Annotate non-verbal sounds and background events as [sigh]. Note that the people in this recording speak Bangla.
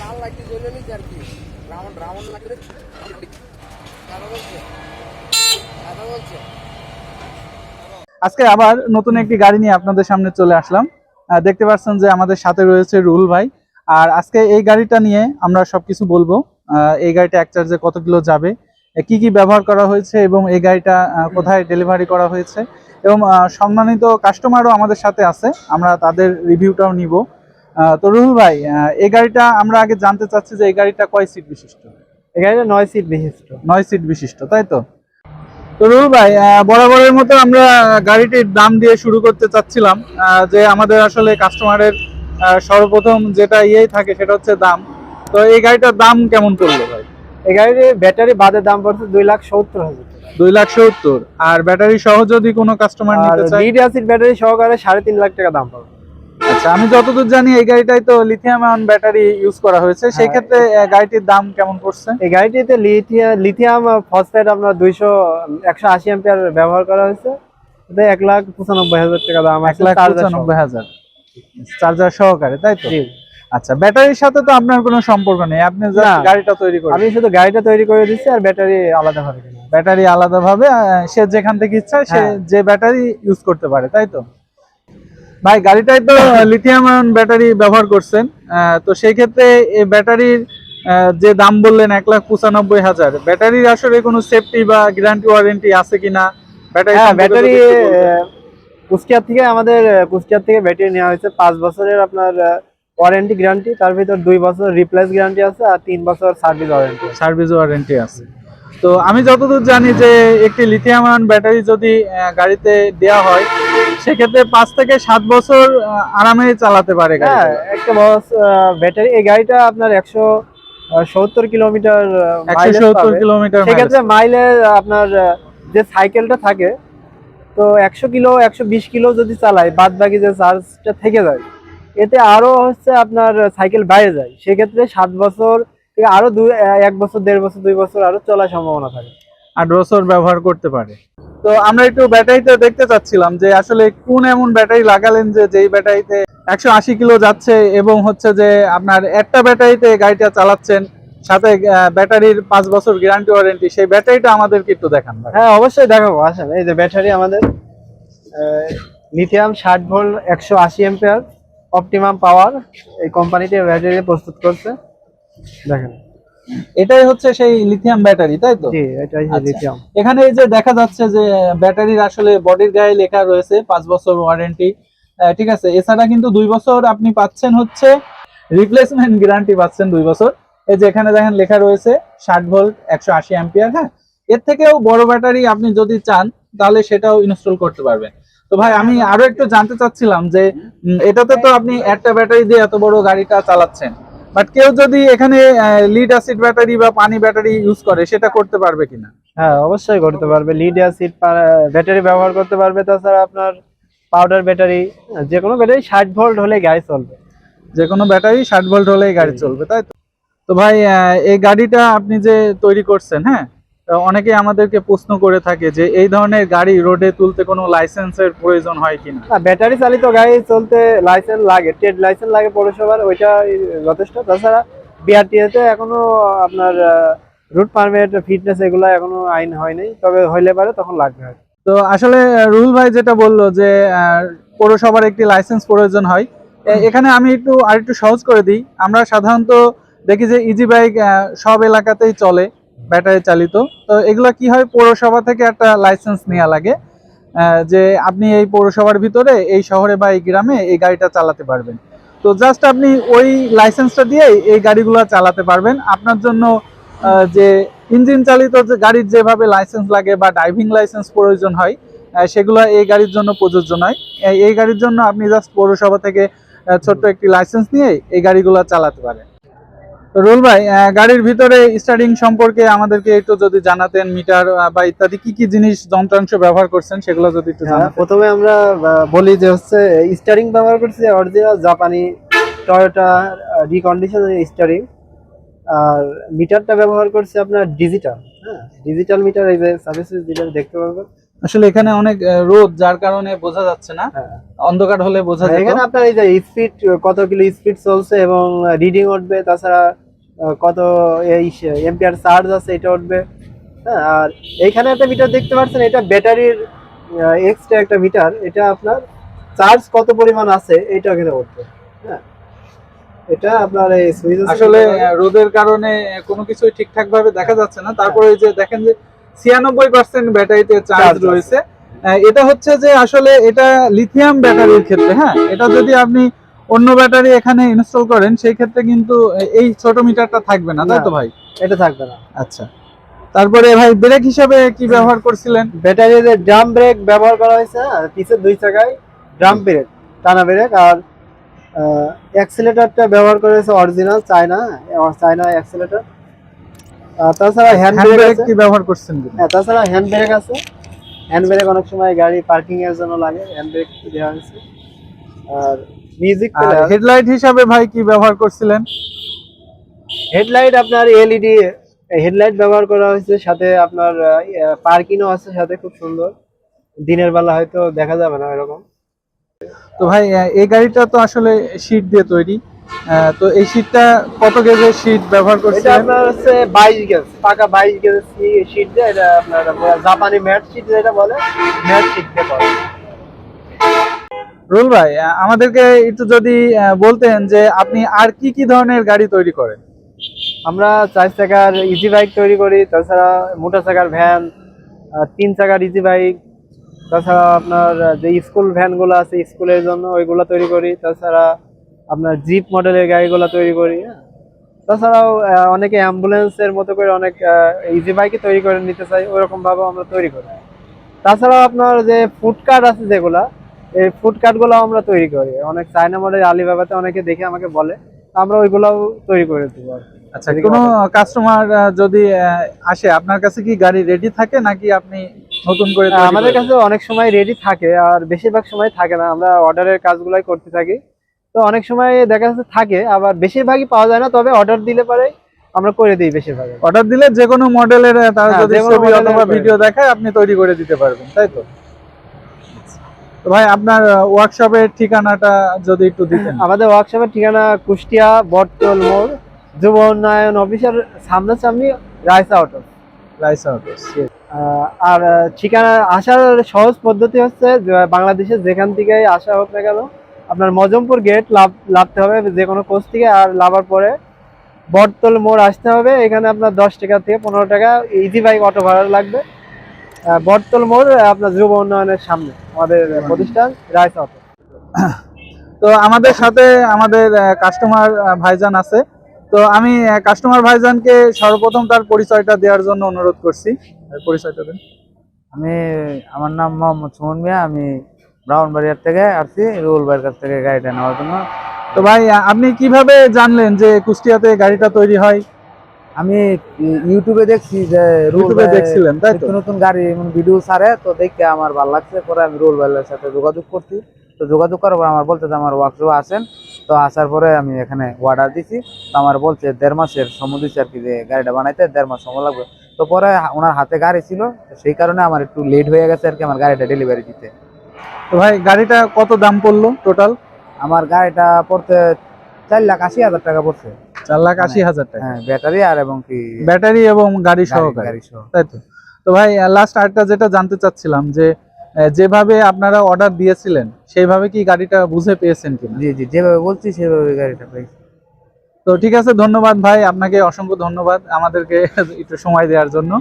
লাল লাইটটি জ্বলে নিচে আর কি দাদা বলছে দাদা বলছে। আজকে আবার নতুন একটি গাড়ি নিয়ে আপনাদের সামনে চলে আসলাম। দেখতে পাচ্ছেন যে আমাদের সাথে রয়েছে রুল ভাই। আর আজকে এই গাড়িটা নিয়ে আমরা সবকিছু বলব। এই গাড়িটা এক চার্জে কত কিলো যাবে কি কি ব্যবহার করা হয়েছে এবং এই গাড়িটা কোথায় ডেলিভারি করা হয়েছে। এবং সম্মানিত কাস্টমারও আমাদের সাথে আছে। আমরা তাদের রিভিউটাও নিব। তো রুহুল ভাই এই গাড়িটা আমরা আগে জানতে চাচ্ছি যে এই গাড়িটা কয় সিট বিশিষ্ট? এই গাড়িটা নয় সিট বিশিষ্ট। নয় সিট বিশিষ্ট তাই তো? তো রুল ভাই বরাবরের মতো আমরা গাড়িটির দাম দিয়ে শুরু করতে চাচ্ছিলাম যে আমাদের আসলে কাস্টমারের সর্বপ্রথম যেটা ইয়েই থাকে সেটা হচ্ছে দাম। তো এই গাড়িটার দাম কেমন পড়ল ভাই? এই গাড়ির ব্যাটারি বাদে দাম পড়ছে দুই লাখ সত্তর হাজার দুই লাখ সত্তর আর ব্যাটারি সহ যদি কোনো কাস্টমার নিতে চায়? লিড অ্যাসিড ব্যাটারি সহকারে সাড়ে তিন লাখ টাকা দাম পাবে আচ্ছা আমি যতদূর জানি এই গাড়িটাই তো লিথিয়াম আয়ন ব্যাটারি ইউজ করা হয়েছে। সেই হ্যাঁ। ক্ষেত্রে গাড়িটির দাম কেমন পড়ছে? এই গাড়িটিতে লিথিয়াম লিথিয়াম ফসফেট আপনার দুইশো একশো আশি অ্যাম্পিয়ার ব্যবহার করা হয়েছে। এক লাখ পঁচানব্বই হাজার টাকা দাম এক লাখ। পঁচানব্বই হাজার। চার্জার সহকারে তাই তো? আচ্ছা ব্যাটারির সাথে তো আপনার কোনো সম্পর্ক নেই। আপনি just গাড়িটা তৈরি করেন আমি শুধু গাড়িটা তৈরি করে দিচ্ছি আর ব্যাটারি আলাদা ভাবে ব্যাটারি আলাদাভাবে আহ, সে যেখান থেকে ইচ্ছা সে হ্যাঁ। যে ব্যাটারি ইউজ করতে পারে তাই তো? ভাই গাড়িটায় তো লিথিয়াম আয়ন ব্যাটারি ব্যবহার করছেন। তো সেই ক্ষেত্রে এই ব্যাটারির যে দাম বললেন এক লাখ পঁচানব্বই হাজার ব্যাটারির আসলে কোনো সেফটি বা গ্যারান্টি ওয়ারেন্টি আছে কিনা ব্যাটারি হ্যাঁ ব্যাটারি কুষ্টিয়ার থেকে আমাদের কুষ্টিয়ার থেকে ব্যাটারি নেওয়া হয়েছে। পাঁচ বছরের আপনার ওয়ারেন্টি গ্যারান্টি তার ভিতর দুই বছর রিপ্লেস গ্যারান্টি আছে আর তিন বছর সার্ভিস ওয়ারেন্টি সার্ভিস ওয়ারেন্টি আছে। তো আমি যতদূর জানি যে একটি লিথিয়াম আয়ন ব্যাটারি যদি গাড়িতে দেওয়া হয় সেক্ষেত্রে পাঁচ থেকে সাত বছর আরামে চালাতে পারে হ্যাঁ একটা বস ব্যাটারি এই গাড়িটা আপনার একশো সত্তর কিলোমিটার কিলোমিটার সেক্ষেত্রে মাইলে আপনার যে সাইকেলটা থাকে তো একশো কিলো একশো বিশ কিলো যদি চালায় বাদ বাকি যে চার্জটা থেকে যায় এতে আরও হচ্ছে আপনার সাইকেল বাইরে যায়। সেক্ষেত্রে সাত বছর আরও দুই এক বছর দেড় বছর দুই বছর আরও চলার সম্ভাবনা থাকে। আট বছর ব্যবহার করতে পারে। তো আমরা একটু ব্যাটারিতে দেখতে চাচ্ছিলাম যে আসলে কোন এমন ব্যাটারি লাগালেন যে যেই ব্যাটারিতে একশো আশি কিলো যাচ্ছে এবং হচ্ছে যে আপনার একটা ব্যাটারিতে গাড়িটা চালাচ্ছেন সাথে ব্যাটারির পাঁচ বছর গ্যারান্টি ওয়ারেন্টি সেই ব্যাটারিটা আমাদেরকে একটু দেখান। হ্যাঁ অবশ্যই দেখাবো আসেন। এই যে ব্যাটারি আমাদের লিথিয়াম ষাট ভোল্ট একশো আশি এম্পিয়ার অপটিমাম পাওয়ার এই কোম্পানিটি ব্যাটারি প্রস্তুত করছে। দেখেন। এটাই হচ্ছে সেই লিথিয়াম ব্যাটারি তাই তো? জি এটাই আচ্ছা। লিথিয়াম এখানে এই যে দেখা যাচ্ছে যে ব্যাটারির আসলে বডির গায়ে লেখা রয়েছে পাঁচ বছর ওয়ারেন্টি ঠিক আছে এছাড়া কিন্তু দুই বছর আপনি পাচ্ছেন হচ্ছে রিপ্লেসমেন্ট গ্যারান্টি পাচ্ছেন দুই বছর। এই যে এখানে দেখেন লেখা রয়েছে ষাট ভোল্ট একশো আশি অ্যাম্পিয়ার হ্যাঁ? এর থেকেও বড় ব্যাটারি আপনি যদি চান তাহলে সেটাও ইনস্টল করতে পারবেন। তো ভাই আমি আরও একটু জানতে চাচ্ছিলাম যে এটাতে তো আপনি একটা ব্যাটারি দিয়ে এত বড় গাড়িটা চালাচ্ছেন। বাট কেউ যদি এখানে লিড অ্যাসিড ব্যাটারি বা পানি ব্যাটারি ইউজ করে সেটা করতে পারবে কিনা? হ্যাঁ অবশ্যই করতে পারবে। লিড অ্যাসিড ব্যাটারি ব্যবহার করতে পারবে। তাছাড়া আপনার পাউডার ব্যাটারি যে কোনো ব্যাটারি ষাট ভোল্ট হলে গাড়ি চলবে। যে কোনো ব্যাটারি ষাট ভোল্ট হলেই গাড়ি চলবে তাই তো? তো ভাই এই গাড়িটা আপনি যে তৈরি করছেন হ্যাঁ? অনেকে আমাদেরকে প্রশ্ন করে থাকে যে এই ধরনের গাড়ি রোডে তুলতে কোনো লাইসেন্সের প্রয়োজন হয় কিনা? ব্যাটারি চালিত গাড়ি চলতে লাইসেন্স লাগে ট্রেড লাইসেন্স লাগে পৌরসভার ওইটা যথেষ্ট। তাছাড়া বিআরটিএতে এখনও আপনার রুট পারমিট ফিটনেস এগুলো এখনও আইন হয় নাই তবে হইলে পারে তখন লাগবে তো আসলে রুহুল ভাই যেটা বলল যে পৌরসভার একটি লাইসেন্স প্রয়োজন হয় এখানে আমি একটু আর একটু সহজ করে দিই। আমরা সাধারণত দেখি যে ইজি বাইক সব এলাকাতেই চলে। ব্যাটারি চালিত। তো এগুলো কি হয়, পৌরসভা থেকে একটা লাইসেন্স নেওয়া লাগে যে আপনি এই পৌরসভার ভিতরে এই শহরে বা এই গ্রামে এই গাড়িটা চালাতে পারবেন। তো জাস্ট আপনি ওই লাইসেন্সটা দিয়েই এই গাড়িগুলো চালাতে পারবেন। আপনার জন্য যে ইঞ্জিন চালিত যে গাড়ির যেভাবে লাইসেন্স লাগে বা ড্রাইভিং লাইসেন্স প্রয়োজন হয় সেগুলো এই গাড়ির জন্য প্রযোজ্য নয়। এই গাড়ির জন্য আপনি জাস্ট পৌরসভা থেকে ছোট্ট একটি লাইসেন্স নিয়ে এই গাড়িগুলো চালাতে পারেন। তো রুল ভাই গাড়ির ভিতরে স্টার্টিং সম্পর্কে আমাদেরকে একটু যদি জানাতেন মিটার বা ইত্যাদি কি কি জিনিস যন্ত্রাংশ ব্যবহার করছেন সেগুলো যদি একটু হ্যাঁ, প্রথমে আমরা বলি যে হচ্ছে স্টারিং ব্যবহার করছি অরিজিনাল জাপানি টয়োটা রিকন্ডিশন স্টারিং আর মিটারটা ব্যবহার করছি আপনার ডিজিটাল হ্যাঁ ডিজিটাল মিটার এই যে সার্ভিস যেটা দেখতে পারবেন। আসলে এখানে অনেক রোদ যার কারণে বোঝা যাচ্ছে না। হ্যাঁ। অন্ধকার হলে বোঝা যায় এখানে আপনার এই যে স্পিড কত কিলো স্পিড চলছে এবং রিডিং উঠবে তাছাড়া কত এই এম্পিয়ার চার্জ আছে এটা উঠবে। হ্যাঁ আর এইখানে একটা মিটার দেখতে পাচ্ছেন এটা ব্যাটারির এক্সট্রা একটা মিটার এটা আপনার চার্জ কত পরিমাণ আছে এটা এখানে উঠবে। হ্যাঁ এটা আপনার এই সুইচ আসলে রোদের কারণে কোনো কিছুই ঠিকঠাক ভাবে দেখা যাচ্ছে না। তারপরে যে দেখেন যে ছিয়ানব্বই পার্সেন্ট ব্যাটারিতে চার্জ রয়েছে। এটা হচ্ছে যে আসলে এটা লিথিয়াম ব্যাটারির ক্ষেত্রে হ্যাঁ? এটা যদি আপনি অন্য ব্যাটারি এখানে ইনস্টল করেন সেই ক্ষেত্রে কিন্তু এই ছোট মিটারটা থাকবে না তাই তো ভাই? এটা থাকবে না। আচ্ছা। তারপরে ভাই ব্রেক হিসাবে কি ব্যবহার করছিলেন? ব্যাটারিতে ড্রাম ব্রেক ব্যবহার করা হয়েছে আর পিছের দুই চাকায় ড্রাম ব্রেক টানা ব্রেক আর অ্যাক্সিলেটরটা ব্যবহার করেছে অরিজিনাল চায়না চায়না অ্যাক্সিলেটর তাছাড়া হ্যান্ড ব্রেক কি ব্যবহার করছেন হ্যাঁ তাছাড়া হ্যান্ড ব্রেক আছে। হ্যান্ড ব্রেক অনেক সময় গাড়ি পার্কিং এর জন্য লাগে হ্যান্ড ব্রেক দেওয়া হয়েছে আর মিউজিক হেডলাইট হিসাবে ভাই কি ব্যবহার করছিলেন? হেডলাইট আপনার এলইডি হেডলাইট ব্যবহার করা হয়েছে সাথে আপনার পার্কিংও আছে সাথে খুব সুন্দর। দিনের বেলা হয়তো দেখা যাবে না এরকম। তো ভাই এই গাড়িটা তো আসলে শীট দিয়ে তৈরি। তো এই শীটটা কত গেজের শীট ব্যবহার এটা আপনার হচ্ছে বাইশ গেজ পাকা বাইশ গেজ শীট দিয়ে এটা আপনার জাপানি ম্যাট শীট যেটা বলে ম্যাট শীট দিয়ে করে রুল ভাই আমাদেরকে একটু যদি বলতেন যে আপনি আর কি কি ধরনের গাড়ি তৈরি করেন? আমরা চার চাকার ইজি বাইক তৈরি করি তাছাড়া মোটর চাকার ভ্যান তিন চাকার ইজি বাইক তাছাড়া আপনার যে স্কুল ভ্যানগুলো আছে স্কুলের জন্য ওইগুলো তৈরি করি তাছাড়া আপনার জিপ মডেলের গাড়িগুলো তৈরি করি হ্যাঁ। তাছাড়াও অনেকে অ্যাম্বুলেন্সের মতো করে অনেক ইজি বাইকই তৈরি করে নিতে চাই ওরকম ভাবে আমরা তৈরি করি। তাছাড়াও আপনার যে ফুডকার্ট আছে যেগুলা এই ফুডকার্টগুলো আমরা তৈরি করি। অনেক চায়না মডেল আলিবাবাতে অনেকে দেখে আমাকে বলে আমরা ওইগুলাও তৈরি করে দেবো আচ্ছা কোনো কাস্টমার যদি আসে আপনার কাছে কি গাড়ি রেডি থাকে নাকি আপনি নতুন করে আমাদের কাছে অনেক সময় রেডি থাকে আর বেশিরভাগ সময় থাকে না। আমরা অর্ডারের কাজগুলাই করতে থাকি। তো অনেক সময় দেখা যাচ্ছে থাকে আবার বেশিরভাগই পাওয়া যায় না তবে অর্ডার দিলে পরে আমরা করে দিই বেশিরভাগ। অর্ডার দিলে যে কোনো মডেলের তারা হ্যাঁ, যদি ছবি অথবা ভিডিও দেখায় আপনি তৈরি করে দিতে পারবেন তাই তো? ভাই আপনার ওয়ার্কশপের ঠিকানাটা যদি একটু দিতেন। [clears throat] আমাদের ওয়ার্কশপের ঠিকানা কুষ্টিয়া বটতল মোড় যুব উন্নয়ন অফিসের সামনাসামনি রাইসা অটো রাইস আহ, আর ঠিকানা আসার সহজ পদ্ধতি হচ্ছে বাংলাদেশের যেখান থেকে আসা হোক না কেন আপনার মজমপুর গেট লাভ লাভতে হবে যে কোনো কোচ থেকে আর লাভার পরে বটতল মোড় আসতে হবে। এখানে আপনার দশ টাকা থেকে পনেরো টাকা ইজি বাইক অটো ভাড়া লাগবে। বটতল মোড় আপনার যুব উন্নয়নের সামনে আমাদের প্রতিষ্ঠান রাইস অটো [coughs] তো আমাদের সাথে আমাদের কাস্টমার ভাইজান আছে। তো আমি কাস্টমার ভাইজানকে সর্বপ্রথম তার পরিচয়টা দেওয়ার জন্য অনুরোধ করছি। পরিচয়টা দেন। আমি আমার নাম মোহাম্মদ সুমন মিয়া আমি ব্রাউনবাড়িয়ার থেকে আসছি রুল ভাইয়ের কাছ থেকে গাড়িটা নেওয়ার জন্য। তো ভাই আপনি কীভাবে জানলেন যে কুষ্টিয়াতে গাড়িটা তৈরি হয়? আমি ইউটিউবে দেখছি যে ইউটিউবে দেখছিলেন তাই তো? নতুন নতুন গাড়ি ভিডিও ছাড়ে তো দেখে আমার ভালো লাগছে। পরে আমি রুল ভাইয়ের সাথে যোগাযোগ করছি। তো যোগাযোগ করার পর আমার বলতে যে আমার ওয়ার্কশপে আসেন। তো আসার পরে আমি এখানে অর্ডার দিছি। তো আমার বলছে দেড় মাসের সময় দিচ্ছে আর কি যে গাড়িটা বানাইতে দেড় মাস সময় লাগবে। তো পরে ওনার হাতে গাড়ি ছিল সেই কারণে আমার একটু লেট হয়ে গেছে আর কি আমার গাড়িটা ডেলিভারি দিতে। তো ভাই গাড়িটা কত দাম পড়ল টোটাল আমার গাড়িটা পড়তে চার লাখ আশি হাজার টাকা পড়ছে। চার লাখ আশি হাজার টাকা। হ্যাঁ ব্যাটারি আর এবং কি ব্যাটারি এবং গাড়ি সহকারে। গাড়ি সহ। তাই তো? তো ভাই লাস্ট আরেকটা যেটা জানতে চাচ্ছিলাম যে যেভাবে আপনারা অর্ডার দিয়েছিলেন সেইভাবে কি গাড়িটা বুঝে পেয়েছেন কিনা? জি জি যেভাবে বলছি সেভাবে গাড়িটা পেয়েছি। তো ঠিক আছে ধন্যবাদ ভাই আপনাকে অসংখ্য ধন্যবাদ আমাদেরকে [laughs] একটু সময় দেওয়ার জন্য।